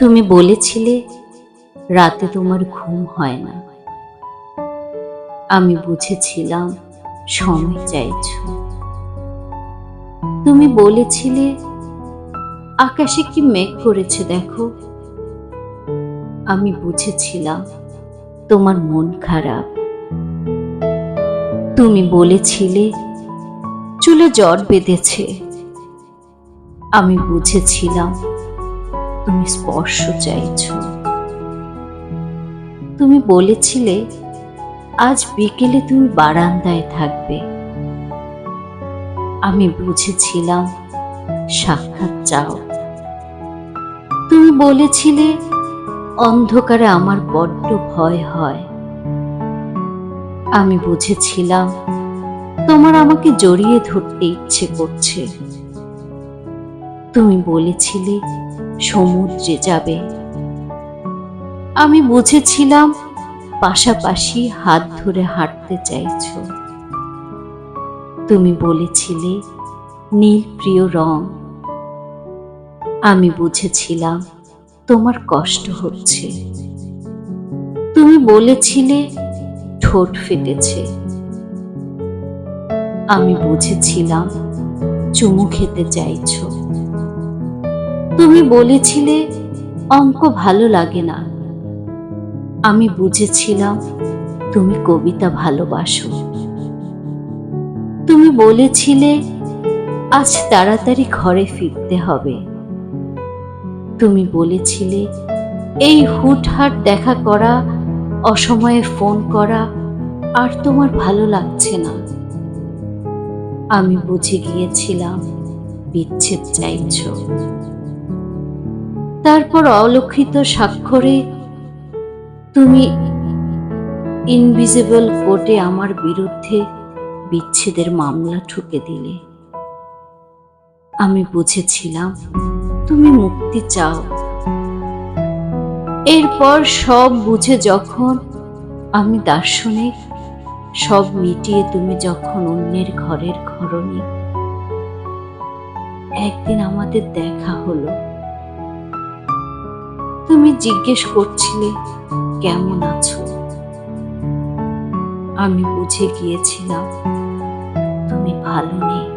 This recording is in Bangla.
তুমি বলেছিলে, রাতে তোমার ঘুম হয় না। আমি বুঝেছিলাম, সময় চাইছ। তুমি বলেছিলে, আকাশে কি মেঘ করেছে দেখো। আমি বুঝেছিলাম, তোমার মন খারাপ। তুমি বলেছিলে, চুলে জ্বর বেঁধেছে। আমি বুঝেছিলাম তুমি স্পর্শ চাইছ। তুমি বলেছিলে, আজ বিকেলে তুমি বারান্দায় থাকবে। আমি বুঝেছিলাম, সাক্ষাৎ চাও। তুমি বলেছিলে, অন্ধকারে আমার বড্ড ভয় হয়। আমি বুঝেছিলাম, তোমার আমাকে জড়িয়ে ধরতে ইচ্ছে করছে। তুমি বলেছিলে সমুদ্রে যাবে। আমি বুঝেছিলাম পাশাপাশি হাত ধরে হাঁটতে চাইছ। তুমি বলেছিলে নীল প্রিয় রং। আমি বুঝেছিলাম তোমার কষ্ট হচ্ছে। তুমি বলেছিলে ঠোঁট ফেটেছে। আমি বুঝেছিলাম চুমু খেতে চাইছো। তুমি বলেছিলে, অঙ্ক ভালো লাগে না। আমি বুঝেছিলাম, তুমি কবিতা ভালোবাসো। তুমি বলেছিলে, আজ তাড়াতাড়ি ঘরে ফিরতে হবে। তুমি বলেছিলে, এই হুটহাট দেখা করা, অসময়ে ফোন করা, আর তোমার ভালো লাগছে না। আমি বুঝে গিয়েছিলাম, বিচ্ছেদ চাইছো। তারপর অলক্ষিত স্বাক্ষরে, তুমি ইনভিজিবল কোর্টে আমার বিরুদ্ধে বিচ্ছেদের মামলা ঠুকে দিলে। আমি বুঝেছিলাম তুমি মুক্তি চাও। এরপর সব বুঝে যখন আমি দার্শনিক, সব মিটিয়ে তুমি যখন অন্যের ঘরের ঘরণী। একদিন আমাদের দেখা হলো। তুমি জিজ্ঞেস করছিলে কেমন আছো? আমি বুঝে গিয়েছিলাম তুমি ভালো নেই।